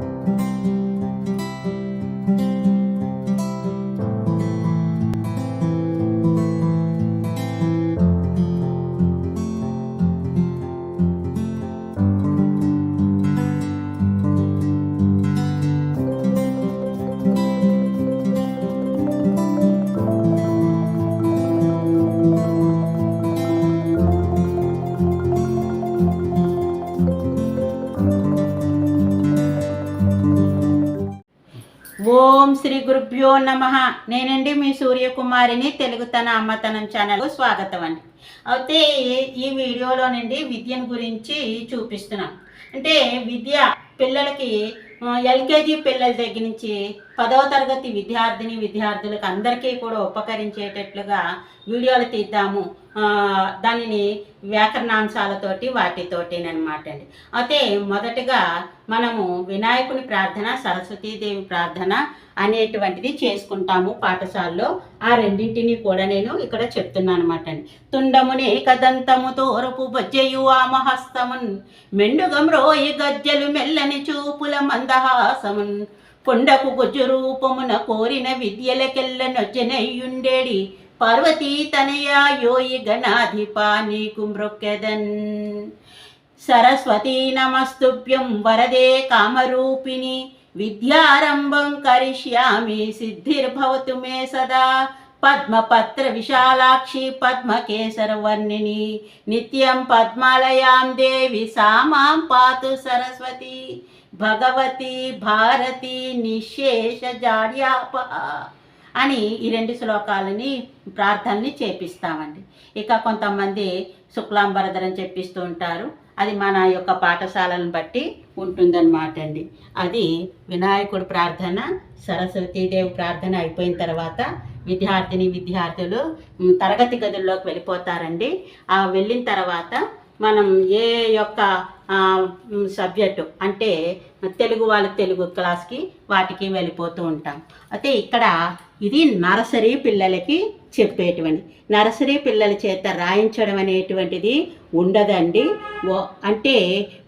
ఓం గురుభ్యో నమ. నేనండి మీ సూర్యకుమారిని తెలుగు తన అమ్మతనం ఛానల్ స్వాగతం అండి. అయితే ఈ- వీడియోలోనండి విద్యను గురించి చూపిస్తున్నాను అంటే విద్య పిల్లలకి ఎల్కేజీ పిల్లల దగ్గర నుంచి పదవ తరగతి విద్యార్థిని విద్యార్థులకు అందరికీ కూడా ఉపకరించేటట్లుగా వీడియోలు తీద్దాము. దానిని వ్యాకరణాంశాలతోటి వాటితోటినమాట అండి. అయితే మొదటగా మనము వినాయకుని ప్రార్థన సరస్వతీదేవి ప్రార్థన అనేటువంటిది చేసుకుంటాము పాఠశాలలో. ఆ రెండింటిని కూడా నేను ఇక్కడ చెప్తున్నాను అనమాట అండి. తుండమునే కదంతము తోరపు బజ్జయు ఆమహస్తమున్ మెండుగం రోయి గజ్జలు మెల్లని చూపుల మందహాసమున్ కొండకు గొజ్జు రూపమున కోరిన విద్యలకెల్ల నొచ్చనయ్యుండేడి. పార్వతీ తనయా యోయి గణాధిపా నీకు మృక్కెదన్ సరస్వతీ నమస్తుభ్యం వరదే కామరూపిణి. విద్యారంభం కరిష్యామి సిద్ధిర్భవతు మే సదా. పద్మపత్ర విశాలాక్షి పద్మకేసరవర్ణిని. నిత్యం పద్మాలయాం దేవి సామాం పాతు సరస్వతి. భగవతి భారతి నిశేష జాడ్యాప అని ఈ రెండు శ్లోకాలని ప్రార్థనని చేపిస్తామండి. ఇక కొంతమంది శుక్లాంబరధరం చెప్పిస్తూ ఉంటారు. అది మన యొక్క పాఠశాలను బట్టి ఉంటుందన్నమాట అండి. అది వినాయకుడు ప్రార్థన సరస్వతీదేవి ప్రార్థన అయిపోయిన తర్వాత విద్యార్థిని విద్యార్థులు తరగతి గదుల్లోకి వెళ్ళిపోతారండి. ఆ వెళ్ళిన తర్వాత మనం ఏ యొక్క సబ్జెక్టు అంటే తెలుగు వాళ్ళ తెలుగు క్లాస్కి వాటికి వెళ్ళిపోతూ ఉంటాం. అయితే ఇక్కడ ఇది నర్సరీ పిల్లలకి చెప్పేటువంటి నర్సరీ పిల్లల చేత రాయించడం అనేటువంటిది ఉండదండి. అంటే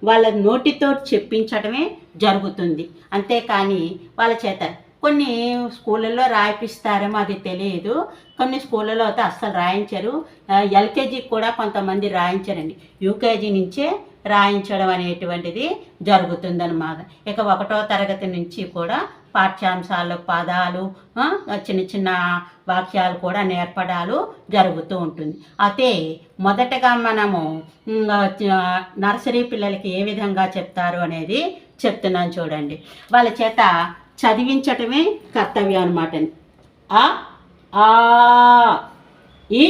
వాళ్ళ నోటితో చెప్పించడమే జరుగుతుంది. అంతేకాని వాళ్ళ చేత కొన్ని స్కూళ్ళల్లో రాయిపిస్తారేమో అది తెలియదు కొన్ని స్కూళ్ళలో అయితే అస్సలు రాయించరు. ఎల్కేజీకి కూడా కొంతమంది రాయించరండి. యూకేజీ నుంచే రాయించడం అనేటువంటిది జరుగుతుందన్నమాట. ఇక ఒకటో తరగతి నుంచి కూడా పాఠ్యాంశాలు పదాలు చిన్న చిన్న వాక్యాలు కూడా నేర్పడాలు జరుగుతూ ఉంటుంది. అయితే మొదటగా మనము నర్సరీ పిల్లలకి ఏ విధంగా చెప్తారు అనేది చెప్తున్నాను చూడండి. వాళ్ళ చేత చదివించటమే కర్తవ్యం అనమాట ఆ ఆ ఈ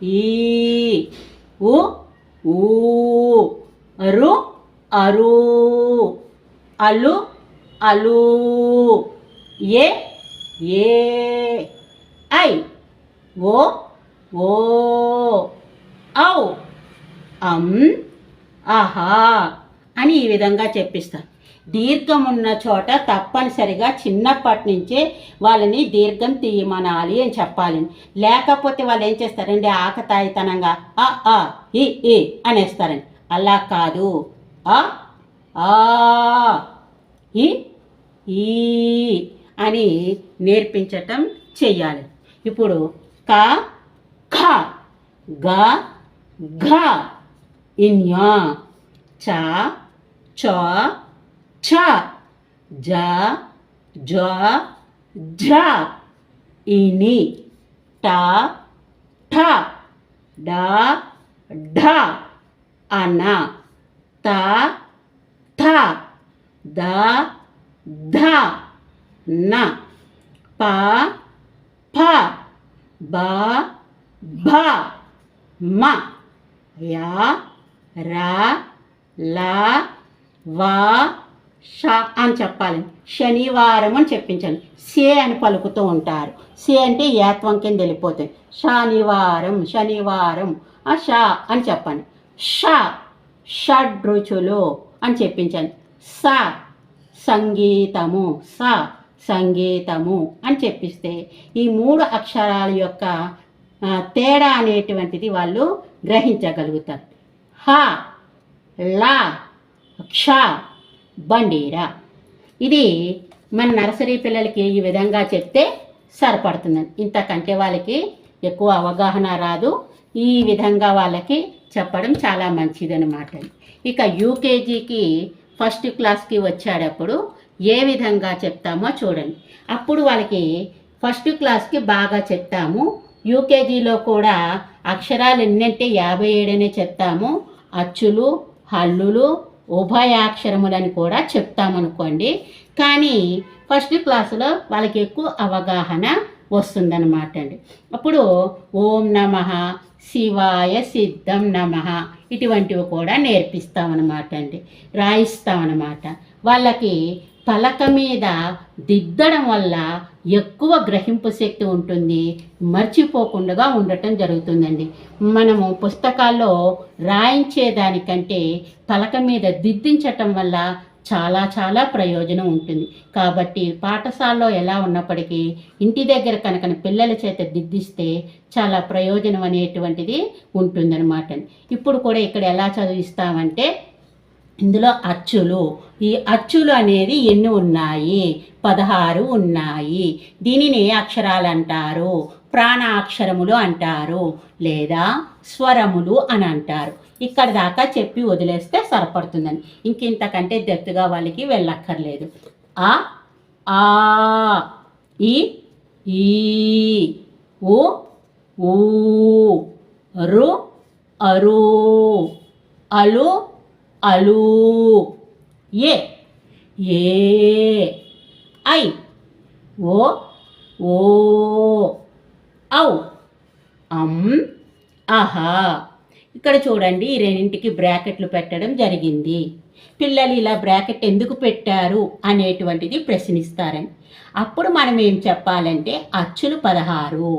ఈ ఉ ఊ రు అరు అలు అలు ఏ ఏ ఐ ఓ ఓ ఔ అం ఆహా అని ఈ విధంగా చెప్పిస్తారు. దీర్ఘం ఉన్న చోట తప్పనిసరిగా చిన్నప్పటి నుంచే వాళ్ళని దీర్ఘం తీయమనాలి అని చెప్పాలి. లేకపోతే వాళ్ళు ఏం చేస్తారండి ఆకతాయితనంగా ఆ ఆ ఈ ఈ అనేస్తారండి. అలా కాదు. ఆ ఆ ఈ ఈ అని నేర్పించటం చెయ్యాలి. ఇప్పుడు క ఖ గ ఘ ఇన్యా చ చ ఛ జ జ ఝ ఇని ట ఠ డ ఢ అన త థ ద ధ న ప ఫ బ భ మ యా రా లా వా ష అని చెప్పాలి. శనివారం అని చెప్పించాలి. సే అని పలుకుతూ ఉంటారు. సే అంటే ఏత్వం కింద వెళ్ళిపోతాయి శనివారం శనివారం ఆ ష అని చెప్పండి ష షడ్రుచులు అని చెప్పించండి స సంగీతము స సంగీతము అని చెప్పిస్తే ఈ మూడు అక్షరాల యొక్క తేడా అనేటువంటిది వాళ్ళు గ్రహించగలుగుతారు. హ లా క్ష బండీరా. ఇది మన నర్సరీ పిల్లలకి ఈ విధంగా చెప్తే సరిపడుతుందండి ఇంతకంటే వాళ్ళకి ఎక్కువ అవగాహన రాదు. ఈ విధంగా వాళ్ళకి చెప్పడం చాలా మంచిదనమాట ఇక యూకేజీకి ఫస్ట్ క్లాస్కి వచ్చేటప్పుడు ఏ విధంగా చెప్తామో చూడండి. అప్పుడు వాళ్ళకి ఫస్ట్ క్లాస్కి బాగా చెప్తాము. యూకేజీలో కూడా అక్షరాలు ఎన్నంటే యాభై ఏడనే చెప్తాము. అచ్చులు హల్లులు ఉభయాక్షరములని కూడా చెప్తామనుకోండి. కానీ ఫస్ట్ క్లాసులో వాళ్ళకి ఎక్కువ అవగాహన వస్తుందన్నమాట అండి అప్పుడు ఓం నమ శివాయ సిద్ధం నమ ఇటువంటివి కూడా నేర్పిస్తామన్నమాట అండి రాయిస్తామన్నమాట. వాళ్ళకి పలక మీద దిద్దడం వల్ల ఎక్కువ గ్రహింపు శక్తి ఉంటుంది మర్చిపోకుండా ఉండటం జరుగుతుందండి. మనము పుస్తకాల్లో రాయించేదానికంటే పలక మీద దిద్దించటం వల్ల చాలా చాలా ప్రయోజనం ఉంటుంది. కాబట్టి పాఠశాలలో ఎలా ఉన్నప్పటికీ ఇంటి దగ్గర కనుక పిల్లల చేత దిద్దిస్తే చాలా ప్రయోజనం అనేటువంటిది ఉంటుందన్నమాట ఇప్పుడు కూడా ఇక్కడ ఎలా చదివిస్తామంటే ఇందులో అచ్చులు. ఈ అచ్చులు అనేది ఎన్ని ఉన్నాయి? పదహారు ఉన్నాయి. దీనిని అక్షరాలు అంటారు? ప్రాణాక్షరములు అంటారు లేదా స్వరములు అని అంటారు. ఇక్కడ దాకా చెప్పి వదిలేస్తే సరిపడుతుందని. ఇంకింతకంటే డెప్త్గా వాళ్ళకి వెళ్ళక్కర్లేదు. ఆ ఆ ఈ ఈ ఉ ఊ రు అరు అలు అలు ఏ. ఏ. ఐ. ఓ. ఓ. ఔ. అం. ఆహా ఇక్కడ చూడండి ఈ రెండింటికి బ్రాకెట్లు పెట్టడం జరిగింది. పిల్లలు ఇలా బ్రాకెట్ ఎందుకు పెట్టారు అనేటువంటిది ప్రశ్నిస్తారని అప్పుడు మనం ఏం చెప్పాలంటే అచ్చులు పదహారు.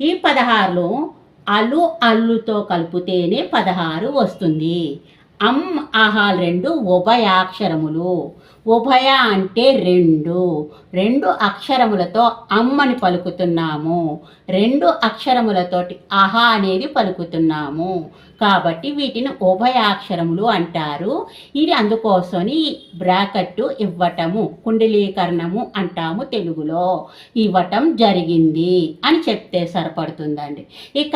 ఈ పదహారులో అలు అల్లుతో కలిపితేనే పదహారు వస్తుంది. అమ్ అహ రెండు ఉభయాక్షరములు ఉభయ అంటే రెండు. రెండు అక్షరములతో అమ్మని పలుకుతున్నాము. రెండు అక్షరములతోటి అహా అనేది పలుకుతున్నాము. కాబట్టి వీటిని ఉభయాక్షరములు అంటారు. ఇది అందుకోసమని బ్రాకెట్ ఇవ్వటము కుండలీకరణము అంటాము తెలుగులో. ఇవ్వటం జరిగింది అని చెప్తే సరిపడుతుందండి. ఇక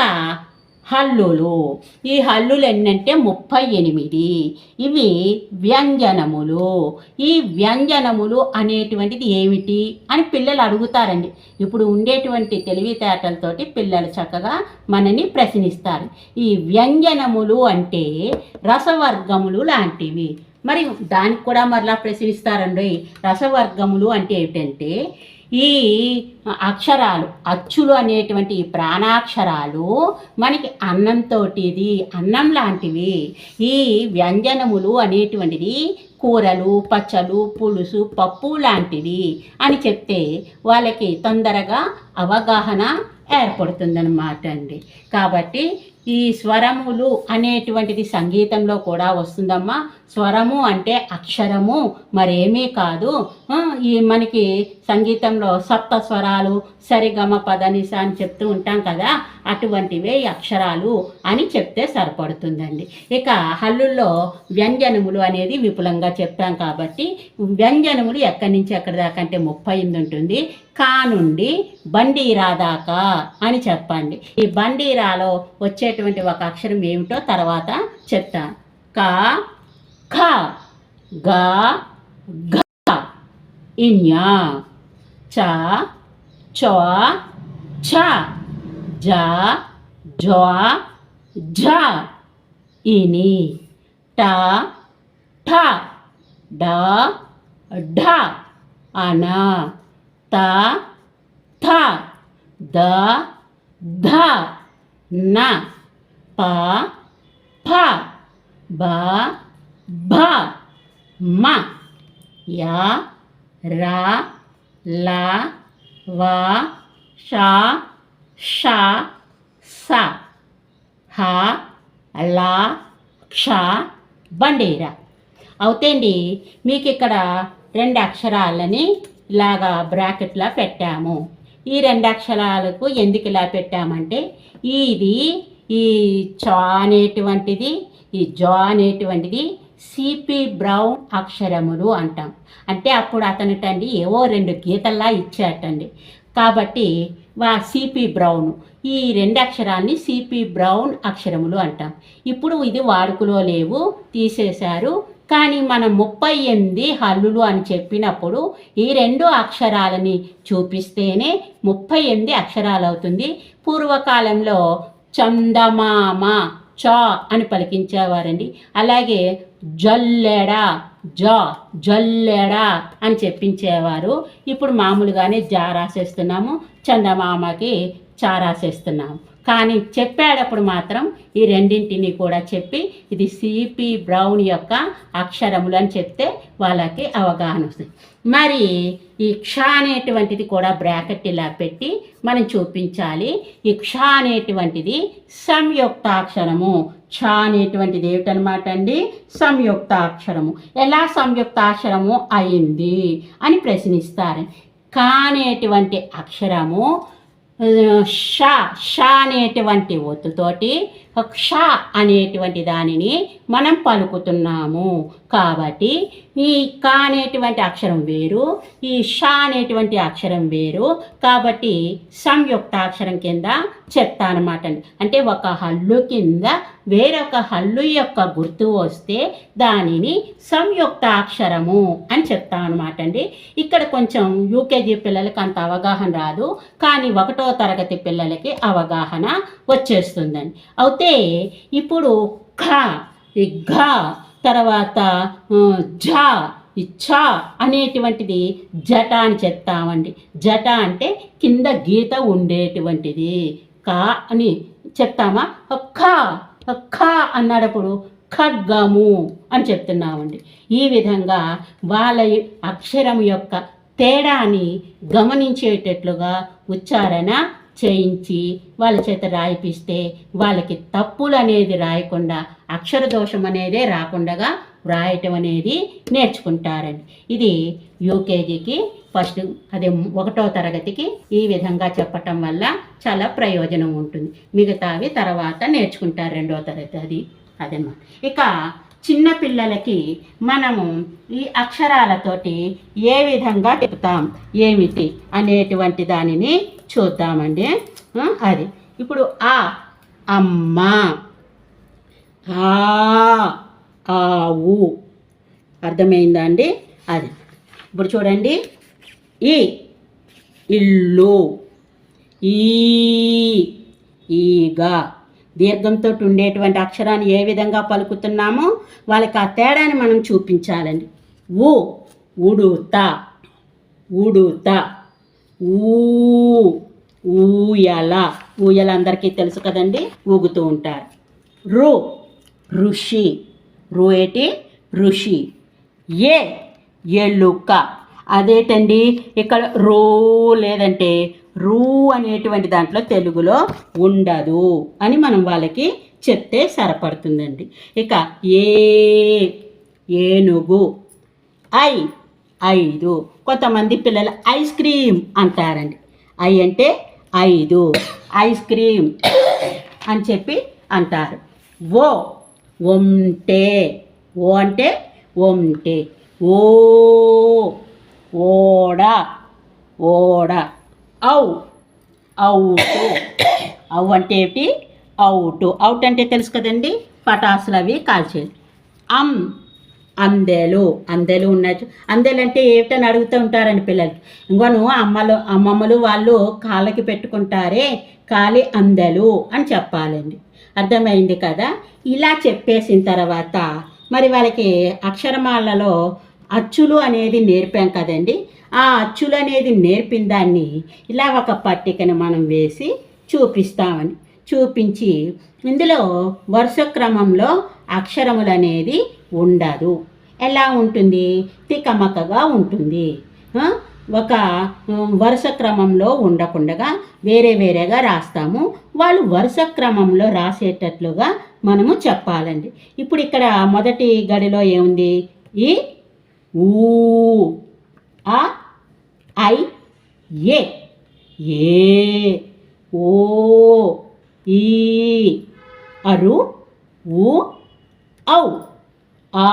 హల్లులు. ఈ హల్లులు ఎన్నంటే ముప్పై ఎనిమిది. ఇవి వ్యంజనములు. ఈ వ్యంజనములు అనేటువంటిది ఏమిటి అని పిల్లలు అడుగుతారండి. ఇప్పుడు ఉండేటువంటి తెలివితేటలతోటి పిల్లలు చక్కగా మనని ప్రశ్నిస్తారు. ఈ వ్యంజనములు అంటే రసవర్గములు లాంటివి. మరి దానికి కూడా మరలా ప్రశ్నిస్తారండి. రసవర్గములు అంటే ఏమిటంటే ఈ అక్షరాలు అచ్చులు అనేటువంటి ఈ ప్రాణాక్షరాలు మనకి అన్నంతోటిది అన్నం లాంటివి. ఈ వ్యంజనములు అనేటువంటిది కూరలు పచ్చలు పులుసు పప్పు లాంటివి అని చెప్తే వాళ్ళకి తొందరగా అవగాహన ఏర్పడుతుందన్నమాట అండి. కాబట్టి ఈ స్వరములు అనేటువంటిది సంగీతంలో కూడా వస్తుందమ్మా. స్వరము అంటే అక్షరము మరేమీ కాదు. ఈ మనకి సంగీతంలో సప్త స్వరాలు సరిగమ పదనిస అని చెప్తూ ఉంటాం కదా అటువంటివే అక్షరాలు అని చెప్తే సరిపడుతుందండి. ఇక హల్లుల్లో వ్యంజనములు అనేది విపులంగా చెప్తాం కాబట్టి వ్యంజనములు ఎక్కడి నుంచి ఎక్కడి దాకా అంటే ముప్పై ఎనిమిది ఉంటుంది. కా నుండి బండీరా దాకా అని చెప్పండి. ఈ బండీరాలో వచ్చేటువంటి ఒక అక్షరం ఏమిటో తర్వాత చెప్తాను కా ఖ గ ఘ ఇన్యా చ చ ఛ జ జ్వ జ ఇని ట ఠ డ ఢ అన త థ ద ధ న. ప ఫ బ భ మ. య ర ల వ ష ష స. హ ల క్ష బండేరా. అవుతండి మీకు ఇక్కడ రెండు అక్షరాలని ఇలాగా బ్రాకెట్లా పెట్టాము. ఈ రెండు అక్షరాలకు ఎందుకు ఇలా పెట్టామంటే ఇది ఈ చా అనేటువంటిది ఈ జా అనేటువంటిది సిపి బ్రౌన్ అక్షరములు అంటాం. అంటే అప్పుడు అతనిటండి ఏవో రెండు గీతల్లా ఇచ్చాటండి. కాబట్టి వా సిపి బ్రౌన్ ఈ రెండు అక్షరాన్ని సిపి బ్రౌన్ అక్షరములు అంటాం. ఇప్పుడు ఇది వాడుకలో లేవు తీసేశారు. కానీ మనం ముప్పై ఎనిమిది హల్లులు అని చెప్పినప్పుడు ఈ రెండు అక్షరాలని చూపిస్తేనే ముప్పై ఎనిమిది అక్షరాలు అవుతుంది పూర్వకాలంలో చందమామ చ అని పలికించేవారండి. అలాగే జల్లెడ జ జల్లెడ అని చెప్పించేవారు. ఇప్పుడు మామూలుగానే జా రాసేస్తున్నాము. చందమామకి చారాసేస్తున్నాము కానీ చెప్పేటప్పుడు మాత్రం ఈ రెండింటిని కూడా చెప్పి ఇది సిపి బ్రౌన్ యొక్క అక్షరములు అని చెప్తే వాళ్ళకి అవగాహన వస్తుంది. మరి ఈ క్ష అనేటువంటిది కూడా బ్రాకెట్ ఇలా పెట్టి మనం చూపించాలి. ఈ క్ష అనేటువంటిది సంయుక్తాక్షరము. క్ష అనేటువంటిది ఏమిటనమాట అండి? సంయుక్తాక్షరము. ఎలా సంయుక్తాక్షరము అయింది అని ప్రశ్నిస్తారు. కానేటువంటి అక్షరము ష ష అనేటువంటి ఒత్తుతోటి క్ష అనేటువంటి దానిని మనం పలుకుతున్నాము. కాబట్టి ఈ క అనేటువంటి అక్షరం వేరు ఈ ష అనేటువంటి అక్షరం వేరు. కాబట్టి సంయుక్తాక్షరం కింద చెప్తానమాట అండి. అంటే ఒక హల్లు కింద వేరొక హల్లు యొక్క గుర్తు వస్తే దానిని సంయుక్తాక్షరము అని చెప్తాం అనమాట అండి. ఇక్కడ కొంచెం యూకేజీ పిల్లలకి అంత అవగాహన రాదు కానీ ఒకటో తరగతి పిల్లలకి అవగాహన వచ్చేస్తుందండి. పోతే ఇప్పుడు ఖ ఘ తర్వాత ఝ ఛ అనేటువంటిది జట అని చెప్తామండి. జట అంటే కింద గీత ఉండేటువంటిది. కా అని చెప్తామా? ఖ ఖ అన్నప్పుడు ఖడ్గము అని చెప్తున్నామండి. ఈ విధంగా వాళ్ళ అక్షరం యొక్క తేడాని గమనించేటట్లుగా ఉచ్చారణ చేయించి వాళ్ళ చేత రాయిపిస్తే వాళ్ళకి తప్పులు అనేది రాయకుండా అక్షర దోషం అనేదే రాకుండా వ్రాయటం అనేది నేర్చుకుంటారండి. ఇది యూకేజీకి ఫస్ట్ అదే ఒకటో తరగతికి ఈ విధంగా చెప్పటం వల్ల చాలా ప్రయోజనం ఉంటుంది. మిగతావి తర్వాత నేర్చుకుంటారు రెండో తరగతి అది అదనమాట. ఇక చిన్న పిల్లలకి మనము ఈ అక్షరాలతోటి ఏ విధంగా చెప్తాం ఏమిటి అనేటువంటి దానిని చూద్దామండి. అది. ఇప్పుడు ఆ అమ్మ. ఆ ఆవు అర్థమైందా అండి? అది. ఇప్పుడు చూడండి. ఈ ఇల్లు. ఈ ఈగ. దీర్ఘంతో ఉండేటువంటి అక్షరాన్ని ఏ విధంగా పలుకుతున్నామో వాళ్ళకి ఆ తేడాని మనం చూపించాలండి. ఊ ఉడుత. ఉడుత. ఊ ఊయల. ఊయల అందరికీ తెలుసు కదండి? ఊగుతూ ఉంటారు. రు ఋషి. రు ఏటి? ఋషి. ఏ ఎలుక. అదేటండి? ఇక్కడ రో లేదంటే రూ అనేటువంటి దాంట్లో తెలుగులో ఉండదు అని మనం వాళ్ళకి చెప్తే సరిపడుతుందండి. ఇక ఏ ఏనుగు. ఐ ఐదు. కొంతమంది పిల్లలు ఐస్ క్రీమ్ అంటారండి. ఐ అంటే ఐదు. ఐస్ క్రీమ్ అని చెప్పి అంటారు. ఓ ఒంటే. ఓ అంటే ఒంటే. ఓ ఓడ. ఓడ. ఔ. అవుటు అవు అంటే ఏమిటి? అవుట్ అవుట్ అంటే తెలుసు కదండి? పటాసులు అవి కాల్చేది అమ్ అందెలు అందెలు ఉన్నాయి అందెలు అంటే ఏమిటని అడుగుతూ ఉంటారండి పిల్లలు. ఇంకోను అమ్మలు అమ్మమ్మలు వాళ్ళు కాళ్ళకి పెట్టుకుంటారే కాలి అందెలు అని చెప్పాలండి. అర్థమైంది కదా? ఇలా చెప్పేసిన తర్వాత మరి వాళ్ళకి అక్షరమాలలో అచ్చులు అనేది నేర్పాం కదండి. ఆ అచ్చులు అనేది నేర్పిన దాన్ని ఇలా ఒక పట్టికను మనం వేసి చూపిస్తామని చూపించి ఇందులో వరుస క్రమంలో అక్షరములు అనేది ఉండదు. ఎలా ఉంటుంది? తికమకగా ఉంటుంది. ఒక వరుస క్రమంలో ఉండకుండా వేరే వేరేగా రాస్తాము. వాళ్ళు వరుస క్రమంలో రాసేటట్లుగా మనము చెప్పాలండి. ఇప్పుడు ఇక్కడ మొదటి గడిలో ఏముంది? ఈ ఊ ఆ ఐ ఏ ఏ ఓ ఈ అరు ఊ ఔ. ఆ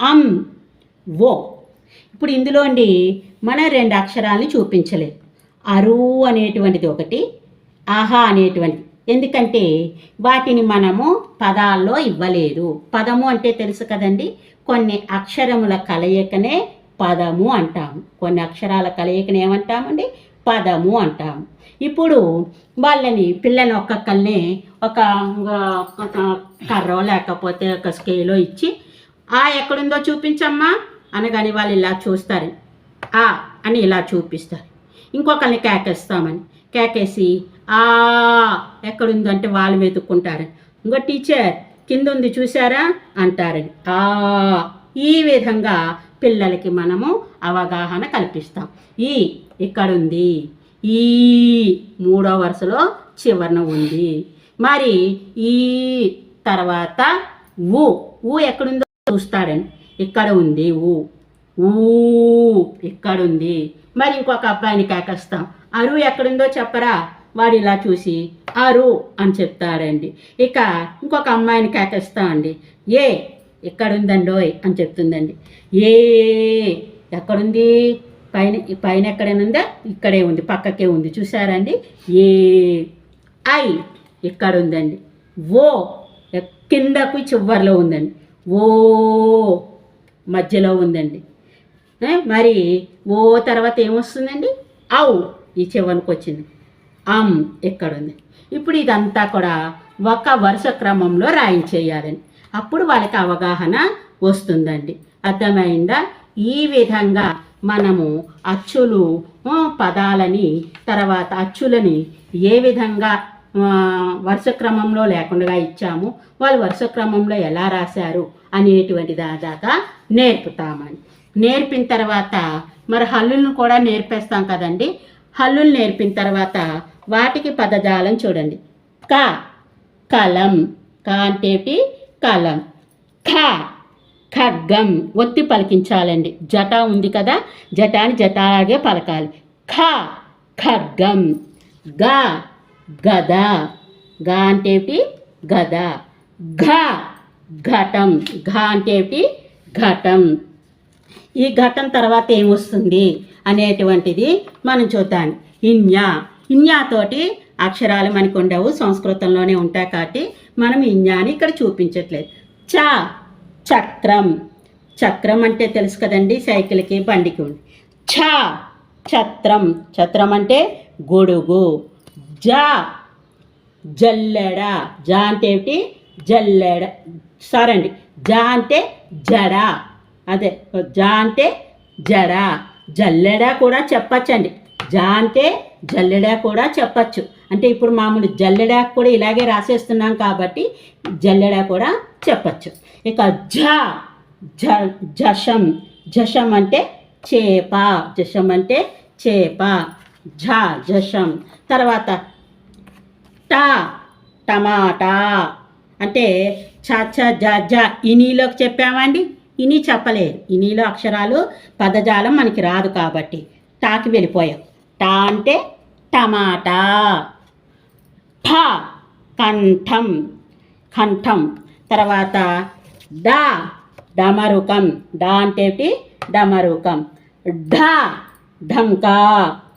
అం ఓ ఇప్పుడు ఇందులో అండి మన రెండు అక్షరాలని చూపించలేదు అరు అనేటువంటిది ఒకటి ఆహా అనేటువంటిది. ఎందుకంటే వాటిని మనము పదాల్లో ఇవ్వలేదు. పదము అంటే తెలుసు కదండి? కొన్ని అక్షరముల కలయికనే పదము అంటాము. కొన్ని అక్షరాల కలయికనే ఏమంటామండి? పదము అంటాము. ఇప్పుడు వాళ్ళని పిల్లని ఒక్కొక్కరిని ఒక ఒక కర్రో లేకపోతే ఒక స్కేలో ఇచ్చి ఆ ఎక్కడుందో చూపించమ్మా అనగాని వాళ్ళు ఇలా చూస్తారు. ఆ అని ఇలా చూపిస్తారు. ఇంకొకరిని కేకేస్తామని. కేకేసి ఆ ఎక్కడుందో అంటే వాళ్ళు వెతుక్కుంటారు. ఇంకో టీచర్ కింద ఉంది చూసారా అంటారని ఆ ఈ విధంగా పిల్లలకి మనము అవగాహన కల్పిస్తాం. ఈ ఇక్కడుంది. ఈ మూడో వరుసలో చివరన ఉంది. మరి ఈ తర్వాత ఊ. ఊ ఎక్కడుందో చూస్తాడండి. ఇక్కడ ఉంది ఊ. ఊ ఇక్కడుంది మరి ఇంకొక అబ్బాయిని కేకేస్తాం. అరు ఎక్కడుందో చెప్పరా? వాడు ఇలా చూసి అరు అని చెప్తాడండి. ఇక ఇంకొక అమ్మాయిని కేకేస్తామండి ఏ ఎక్కడుందండోయ్ అని చెప్తుందండి. ఏ ఎక్కడుంది? పైన పైన ఎక్కడైనా ఉందా? ఇక్కడే ఉంది పక్కకే ఉంది. చూసారండి ఏ ఐ ఇక్కడ ఉందండి? ఓ కిందకు చివరిలో ఉందండి. ఓ మధ్యలో ఉందండి. మరి ఓ తర్వాత ఏమొస్తుందండి? ఔ ఈ చివరికి వచ్చింది. అమ్ ఇక్కడ ఉంది? ఇప్పుడు ఇదంతా కూడా ఒక వరుస క్రమంలో రాయించేయాలండి. అప్పుడు వాళ్ళకి అవగాహన వస్తుందండి. అర్థమైందా? ఈ విధంగా మనము అచ్చులు పదాలని తర్వాత అచ్చులని ఏ విధంగా వరుస క్రమంలో లేకుండా ఇచ్చాము వాళ్ళు వరుస క్రమంలో ఎలా రాశారు అనేటువంటి దాదాగా నేర్పుతామని. నేర్పిన తర్వాత మరి హల్లులను కూడా నేర్పేస్తాం కదండి. హల్లులు నేర్పిన తర్వాత వాటికి పదజాలం చూడండి. క కలం. క అంటే కలం. ఖ ఖగ్గం ఒత్తి పలికించాలండి. జట ఉంది కదా జటాని జటాగే పలకాలి. ఖ ఖగ్గం గ గద. గ అంటే ఏంటి? గద. ఘ ఘటం. ఘ అంటే ఏంటి? ఘటం. ఈ ఘటం తర్వాత ఏమొస్తుంది అనేటువంటిది మనం చూద్దాం. ఇన్యా. ఇన్యాతోటి అక్షరాలు మనకు ఉండవు సంస్కృతంలోనే ఉంటాయి కాబట్టి మనం ఇన్యాని ఇక్కడ చూపించట్లేదు. చ చక్రం. చక్రం అంటే తెలుసు కదండి సైకిల్కి బండికి ఉంది ఛ ఛత్రం. ఛత్రం అంటే గొడుగు. జ జల్లెడ. జ అంటే ఏమిటి? జల్లెడ. సారీ అండి జ అంటే జడ. అదే జ అంటే జడ. జల్లెడ కూడా చెప్పచ్చండి. జ అంటే జల్లెడ కూడా చెప్పచ్చు. అంటే ఇప్పుడు మామూలు జల్లెడా కూడా ఇలాగే రాసేస్తున్నాం కాబట్టి జల్లెడ కూడా చెప్పచ్చు. ఇక జ జ జషం జషం అంటే చేప జషం అంటే చేప ఝ జషం. తర్వాత టా టమాటా. అంటే చ చ జ జ ఇనీలోకి చెప్పామండి. ఇని చెప్పలేదు. ఇనీలో అక్షరాలు పదజాలం మనకి రాదు కాబట్టి టాకి వెళ్ళిపోయాం. టా అంటే టమాటా ఠ కంఠం. కంఠం. తర్వాత డ డమరుకం. డ అంటే డమరుకం. ఢ ఢంకా.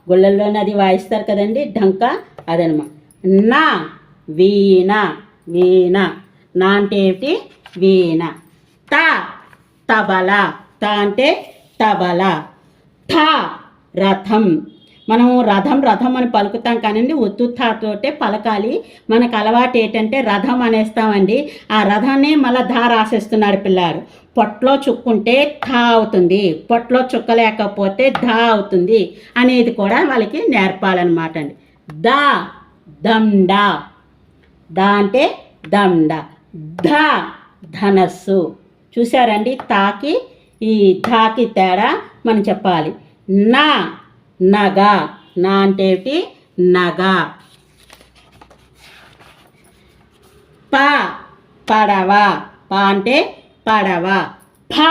గుళ్ళల్లో అది వాయిస్తారు కదండి ఢంకా అదనమాట. నా వీణ వీణ నా అంటే ఏమిటి? వీణ. త తబల. త అంటే తబల. థ రథం. మనము రథం రథం అని పలుకుతాం కానండి ఒత్తుతోటే పలకాలి. మనకు అలవాటు ఏంటంటే రథం అనేస్తామండి. ఆ రథాన్ని మళ్ళీ ధా రాసేస్తున్నాడు పిల్లాడు. పొట్లో చుక్కుంటే థా అవుతుంది. పొట్లో చుక్క లేకపోతే ధా అవుతుంది అనేది కూడా వాళ్ళకి నేర్పాలన్నమాట అండి దా దండ. దా అంటే దండ. ధ ధనస్సు. చూసారండి తాకి ఈ ధాకి తేడా మనం చెప్పాలి. నా నగ. నా అంటే నగ. ప పడవ. ప అంటే పడవ. ఫ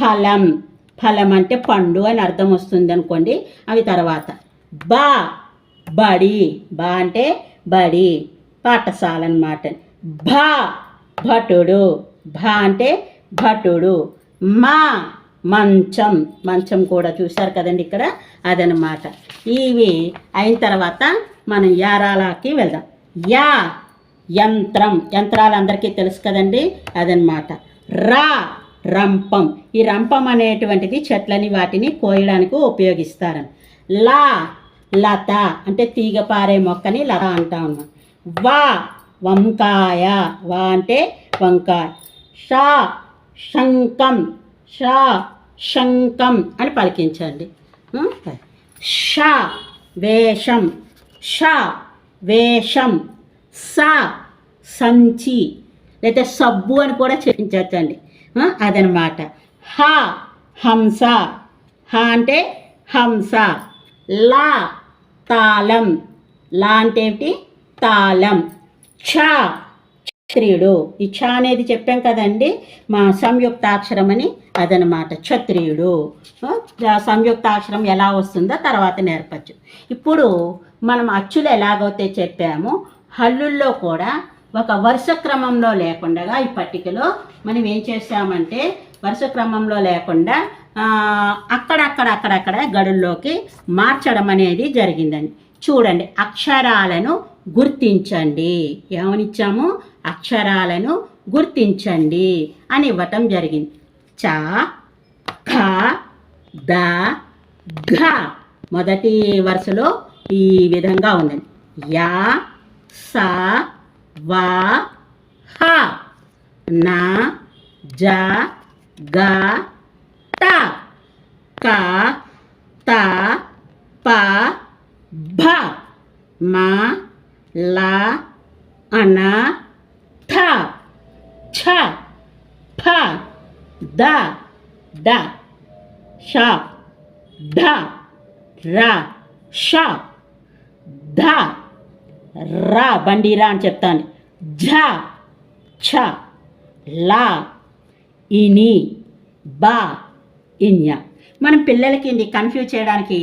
ఫలం. ఫలం అంటే పండు అని అర్థం వస్తుంది అనుకోండి. అవి తర్వాత. బ బడి. బా అంటే బడి. పాఠశాల అనమాట భ భటుడు. భ అంటే భటుడు. మా మంచం మంచం కూడా చూశారు కదండి ఇక్కడ? అదనమాట ఇవి అయిన తర్వాత మనం యారాలకి వెళ్దాం. యా యంత్రం. యంత్రాలు అందరికీ తెలుసు కదండి? అదనమాట రా రంపం. ఈ రంపం అనేటువంటిది చెట్లని వాటిని కోయడానికి ఉపయోగిస్తారు. లా లత అంటే తీగ పారే మొక్కని లత అంటా ఉన్నాం. వా వంకాయ. వా అంటే వంకాయ. షా శంఖం. షా శంఖం అని పలికించండి. ష వేషం. ష వేషం. స సంచి. లేదా సబ్బు అని కూడా చెప్పించవచ్చండి. అదనమాట. హ హంస. హ అంటే హంస. లా తాళం. లా అంటే ఏంటి తాళం. క్ష క్షత్రియుడు. ఈ ఛ అనేది చెప్పాం కదండి. మా సంయుక్తాక్షరం అని అదనమాట. క్షత్రియుడు. సంయుక్తాక్షరం ఎలా వస్తుందో తర్వాత నేర్పచ్చు. ఇప్పుడు మనం అచ్చులు ఎలాగైతే చెప్పామో హల్లుల్లో కూడా ఒక వరుస క్రమంలో లేకుండా ఈ పట్టికలో మనం ఏం చేసామంటే వరుస క్రమంలో లేకుండా అక్కడక్కడ అక్కడక్కడ గడుల్లోకి మార్చడం అనేది జరిగిందండి. చూడండి అక్షరాలను గుర్తించండి. ఏమనిచ్చాము? అక్షరాలను గుర్తించండి అని ఇవ్వటం జరిగింది. చ ఖ ద ఘ మొదటి వరుసలో ఈ విధంగా ఉందండి యా స వా హ. నా జ గ ట క త ప భ. మ ల అనా థ ఛ ఫ ద డ ష ఢ ర ష ధ రా బండిరా అని చెప్తాను ఝ ఛ లా ఇని బా ఇన్య మనం పిల్లలకి ఇది కన్ఫ్యూజ్ చేయడానికి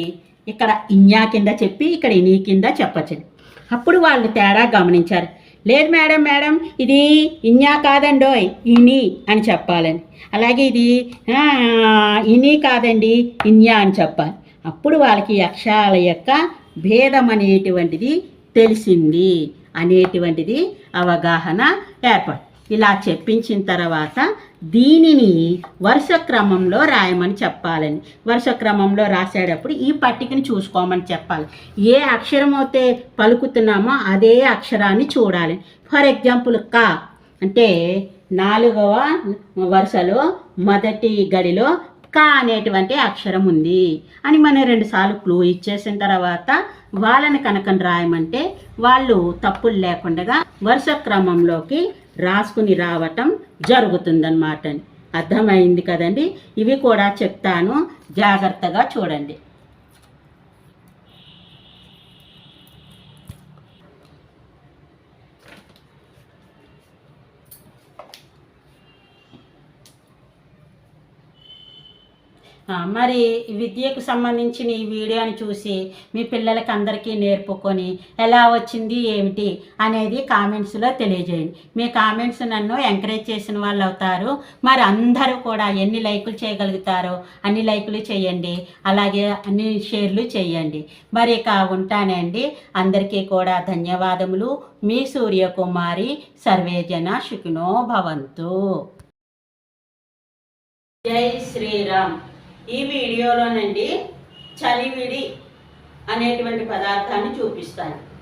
ఇక్కడ ఇన్యా కింద చెప్పి ఇక్కడ ఇని కింద చెప్పచ్చు. అప్పుడు వాళ్ళు తేడా గమనించారు. లేదు మేడం మేడం ఇది ఇన్యా కాదండోయ్ ఇని అని చెప్పాలని. అలాగే ఇది ఇని కాదండి ఇన్యా అని చెప్పాలి. అప్పుడు వాళ్ళకి అక్షరాల యొక్క భేదం అనేటువంటిది తెలిసింది అనేటువంటిది అవగాహన ఏర్పడు. ఇలా చెప్పించిన తర్వాత దీనిని వరుస క్రమంలో రాయమని చెప్పాలని వరుస క్రమంలో రాసేటప్పుడు ఈ పట్టికని చూసుకోమని చెప్పాలి. ఏ అక్షరం అయితే పలుకుతున్నామో అదే అక్షరాన్ని చూడాలి. ఫర్ ఎగ్జాంపుల్ క అంటే నాలుగవ వరుసలో మొదటి గడిలో క అనేటువంటి అక్షరం ఉంది అని మనం రెండుసార్లు క్లూ ఇచ్చేసిన తర్వాత వాళ్ళని కనుక రాయమంటే వాళ్ళు తప్పులు లేకుండా వరుస క్రమంలోకి రాసుకుని రావటం జరుగుతుందన్నమాట అర్థమైంది కదండి? ఇవి కూడా చెప్తాను. జాగ్రత్తగా చూడండి ఆ, మరి విద్యకు సంబంధించిన ఈ వీడియోని చూసి మీ పిల్లలకి అందరికీ నేర్పుకొని ఎలా వచ్చింది ఏమిటి అనేది కామెంట్స్లో తెలియజేయండి. మీ కామెంట్స్ నన్ను ఎంకరేజ్ చేసిన వాళ్ళు అవుతారు. మరి అందరూ కూడా ఎన్ని లైకులు చేయగలుగుతారో అన్ని లైకులు చేయండి. అలాగే అన్ని షేర్లు చేయండి. మరి ఇక ఉంటానండి. అందరికీ కూడా ధన్యవాదములు. మీ సూర్యకుమారి సర్వేజన శుకినో భవంతు. జై శ్రీరామ్. ఈ వీడియోలోనండి చలివిడి అనేటువంటి పదార్థాన్ని చూపిస్తాను.